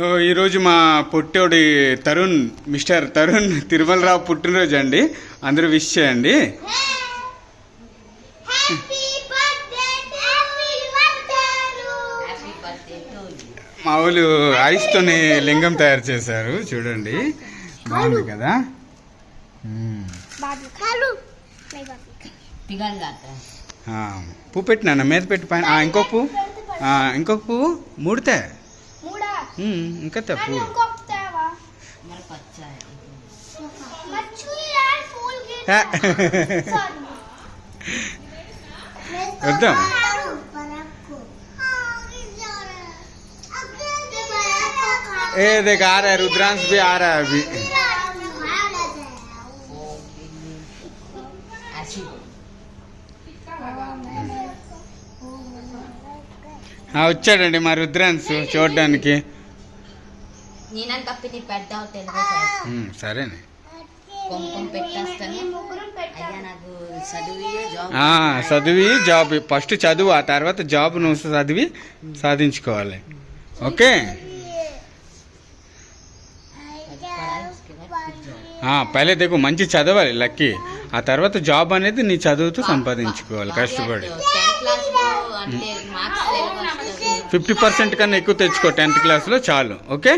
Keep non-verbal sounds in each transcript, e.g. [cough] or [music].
ఈరోజు మా పొట్టోడి తరుణ్ మిస్టర్ తరుణ్ తిరుమలరావు పుట్టినరోజు అండి. అందరూ విష్ చేయండి. మామూలు ఐస్తోని లింగం తయారు చేశారు చూడండి. బాగుంది కదా? పువ్వు పెట్టినా మీద పెట్టి పైన. ఇంకో పువ్వు. ఇంకొక పువ్వు. ముడితే. ఇంకా తే పువ్వు ఇంకొకటావా मेरा बच्चा है మచ్చు యార్ ఫూల్ గిర్ హే. సారీ వద్దాం ए देख आ रहा है रुद्रांश भी आ रहा है अभी ऐसी ఆ, వచ్చాడండి మా రుద్రాంశ్ చూడడానికి నేనని తెలుగు చేస్తా మ్మ్, సరేనే. కుంకుమ పెట్టేస్తాను. అయ్యా నాకు చదివి జాబ్ చదివి జాబ్. ఫస్ట్ చదువు ఆ తర్వాత జాబ్ నువ్వు చదివి సాధించుకోవాలి. ఓకే? ఆ, పైలే देखो మంచి చదవాలి లక్కీ. ఆ తర్వాత జాబ్ అనేది నీ చదువుతూ సంపాదించుకోవాలి కష్టపడి. టెన్త్ క్లాస్లో అంటే మార్క్స్ తెలుగు వస్తుంది ఫిఫ్టీ పర్సెంట్ కన్నా ఎక్కువ తెచ్చుకో టెన్త్ క్లాస్లో చాలు ఓకే?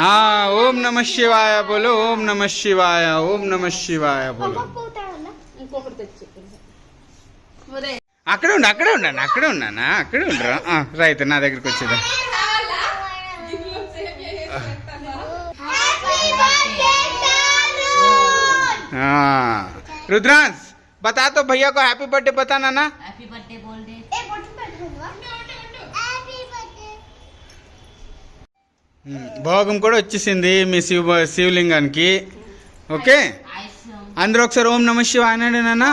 ఆ, ఓం నమ శివాయ బోలో ఓం నమ శివాయ ఓం నమ శివాయ బోలో అక్కడే ఉండు అక్కడే ఉన్నాను అక్కడే ఉన్నానా అక్కడే ఉండరా ఆ, రైట్ నా దగ్గరికి వచ్చేదా हाँ रुद्रांश बता तो भैया को हैप्पी बर्थडे बताना ना హ్యాపీ బర్త్డే బోల్ డే భోగం కూడా వచ్చేసింది మీ శివ శివలింగానికి. ఓకే? అందరూ ఒకసారి ఓం నమ శివ అనండి నాన్న.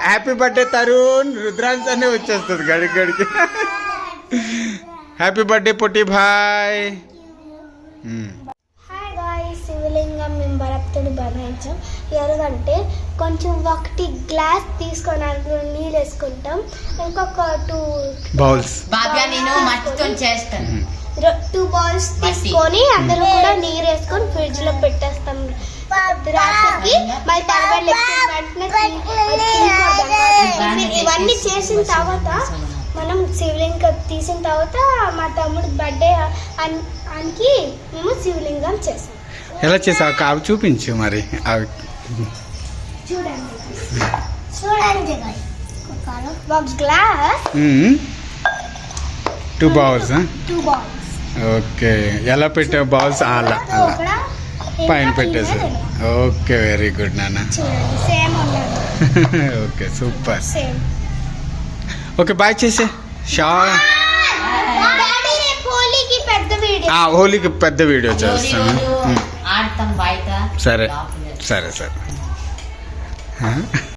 Happy birthday Tarun. రుద్రాంశ్ అనే వచ్చేస్తుంది గడికి గడికి. హ్యాపీ బర్త్డే పొట్టి భాయ్ బనాయించాం ఎలాగంటే కొంచెం ఒకటి గ్లాస్ తీసుకొని అందులో నీళ్ళు వేసుకుంటాం. ఇంకొక టూ బౌల్స్ బాబ్యా నేను మట్టితో చేస్తాను. Two balls. తీసుకొని అందులో కూడా నీరు వేసుకొని ఫ్రిడ్జ్లో పెట్టేస్తాం. రాత్రికి మళ్ళీ తర్వాత ఇవన్నీ చేసిన తర్వాత మనం శివలింగం తీసిన తర్వాత మా తమ్ముడు బర్త్డే అనికి మేము శివలింగం చేసాం. ఎలా చేసావు? కావి చూపించు మరి. అవి. Two bowls okay. ఎలా పెట్టావు బౌల్స్ అలా అలా. పైన పెట్టేసా. ఓకే వెరీ గుడ్ నాన్న. [laughs] ఓకే సూపర్ ఓకే బాయ్ చేసే. షా డాడీ రేపు హోలీకి పెద్ద వీడియో ఆ, హోలీకి పెద్ద వీడియో చేస్తాను. సరే. సరే